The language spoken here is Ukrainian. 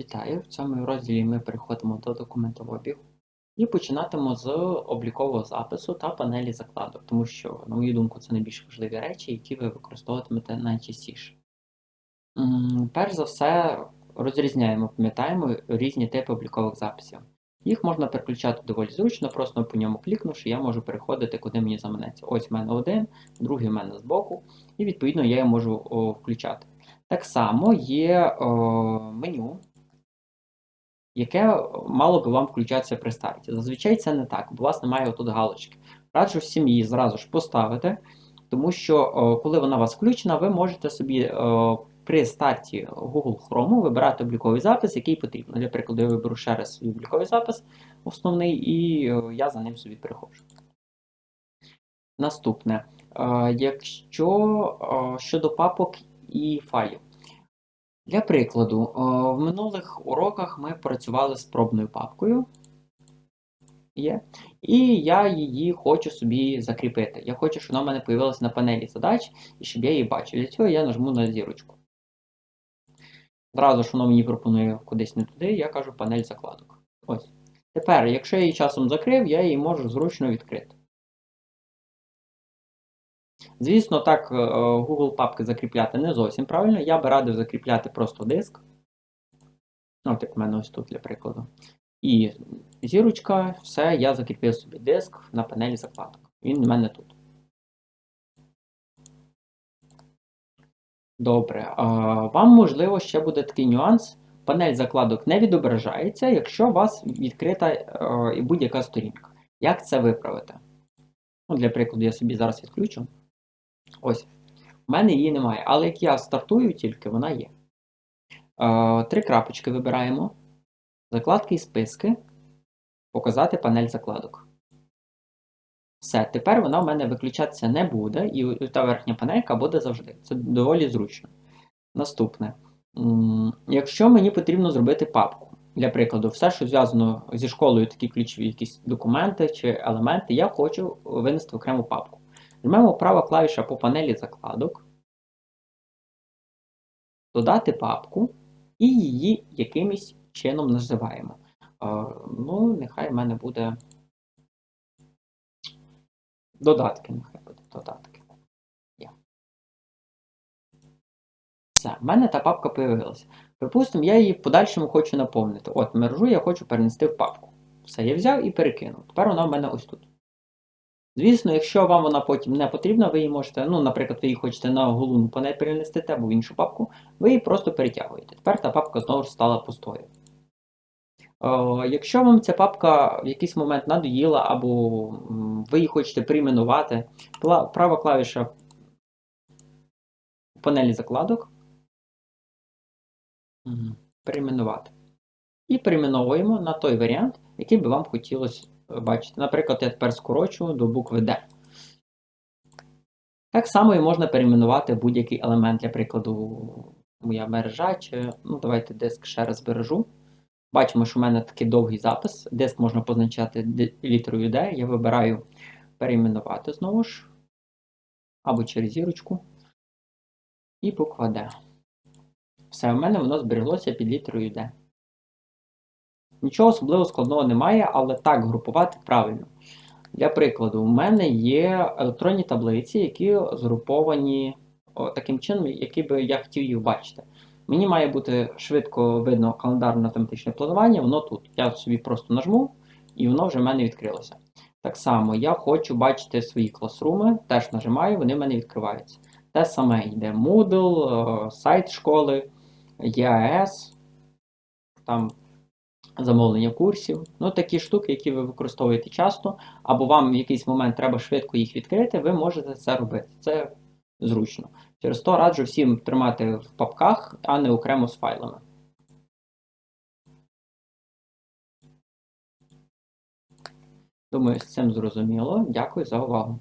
Вітаю! В цьому розділі ми переходимо до документообігу і починатимемо з облікового запису та панелі закладок, тому що, на мою думку, це найбільш важливі речі, які ви використовуватимете найчастіше. Перш за все, розрізняємо, пам'ятаємо різні типи облікових записів. Їх можна переключати доволі зручно, просто по ньому клікнувши, я можу переходити, куди мені заманеться. Ось в мене один, другий в мене збоку, і відповідно я його можу о, включати. Так само є о, меню, яке мало би вам включатися при старті. Зазвичай це не так, бо у вас немає отут галочки. Раджу всім її зразу ж поставити, тому що коли вона у вас включена, ви можете собі при старті Google Chrome вибирати обліковий запис, який потрібен. Для прикладу, я виберу ще раз свій обліковий запис, основний, і я за ним собі переходжу. Наступне. Е, Якщо щодо папок і файлів. Для прикладу, е, в минулих уроках ми працювали з пробною папкою. Є. І я її хочу собі закріпити. Я хочу, щоб вона в мене з'явилася на панелі задач і щоб я її бачив. Для цього я нажму на зірочку. Зразу ж воно мені пропонує кудись не туди, я кажу панель закладок. Ось. Тепер, якщо я її часом закрив, я її можу зручно відкрити. Звісно, так е, Google папки закріпляти не зовсім правильно. Я би радив закріпляти просто диск. От як в мене ось тут для прикладу. І зірочка, все, я закріпив собі диск на панелі закладок. Він в мене тут. Добре. Вам, можливо, ще буде такий нюанс. Панель закладок не відображається, якщо у вас відкрита е, будь-яка сторінка. Як це виправити? Ну, Для прикладу, я собі зараз відключу. Ось. У мене її немає, але як я стартую, тільки вона є. Е, Три крапочки вибираємо. Закладки і списки. Показати панель закладок. Все, тепер вона в мене виключатися не буде, і та верхня панелька буде завжди. Це доволі зручно. Наступне. Якщо мені потрібно зробити папку, для прикладу, все, що зв'язано зі школою, такі ключові якісь документи чи елементи, я хочу винести в окрему папку. Жмемо права клавіша по панелі закладок, додати папку і її якимось чином називаємо. Е, Ну, нехай в мене буде додатки, нехай буде додатки. Все, в мене та папка появилася. Припустимо, я її в подальшому хочу наповнити. От, мережу я хочу перенести в папку. Все, я взяв і перекинув. Тепер вона в мене ось тут. Звісно, якщо вам вона потім не потрібна, ви її можете, ну, наприклад, ви її хочете на головну панель перенести або в іншу папку, ви її просто перетягуєте. Тепер та папка знову ж стала пустою. Е, Якщо вам ця папка в якийсь момент надоїла, або ви її хочете перейменувати, права клавіша в панелі закладок. Перейменувати. І перейменовуємо на той варіант, який би вам хотілося е, бачити. Наприклад, я тепер скорочу до букви D. Так само і можна перейменувати будь-який елемент, для прикладу, моя мережа, чи, ну, давайте диск ще раз збережу. Бачимо, що в мене такий довгий запис. Диск можна позначати літерою D. Я вибираю перейменувати знову ж, або через зірочку. І буква D. Все, в мене воно збереглося під літерою D. Нічого особливо складного немає, але так групувати правильно. Для прикладу, у мене є електронні таблиці, які згруповані таким чином, який би я хотів їх бачити. Мені має бути швидко видно календарно-тематичне планування, воно тут. Я собі просто нажму, і воно вже в мене відкрилося. Так само я хочу бачити свої класруми, теж нажимаю, вони в мене відкриваються. Те саме йде Moodle, е, сайт школи, ЄАС, там замовлення курсів. Ну, такі штуки, які ви використовуєте часто, або вам в якийсь момент треба швидко їх відкрити, ви можете це робити. Це зручно. Через то раджу всім тримати в папках, а не окремо з файлами. Думаю, з цим зрозуміло. Дякую за увагу.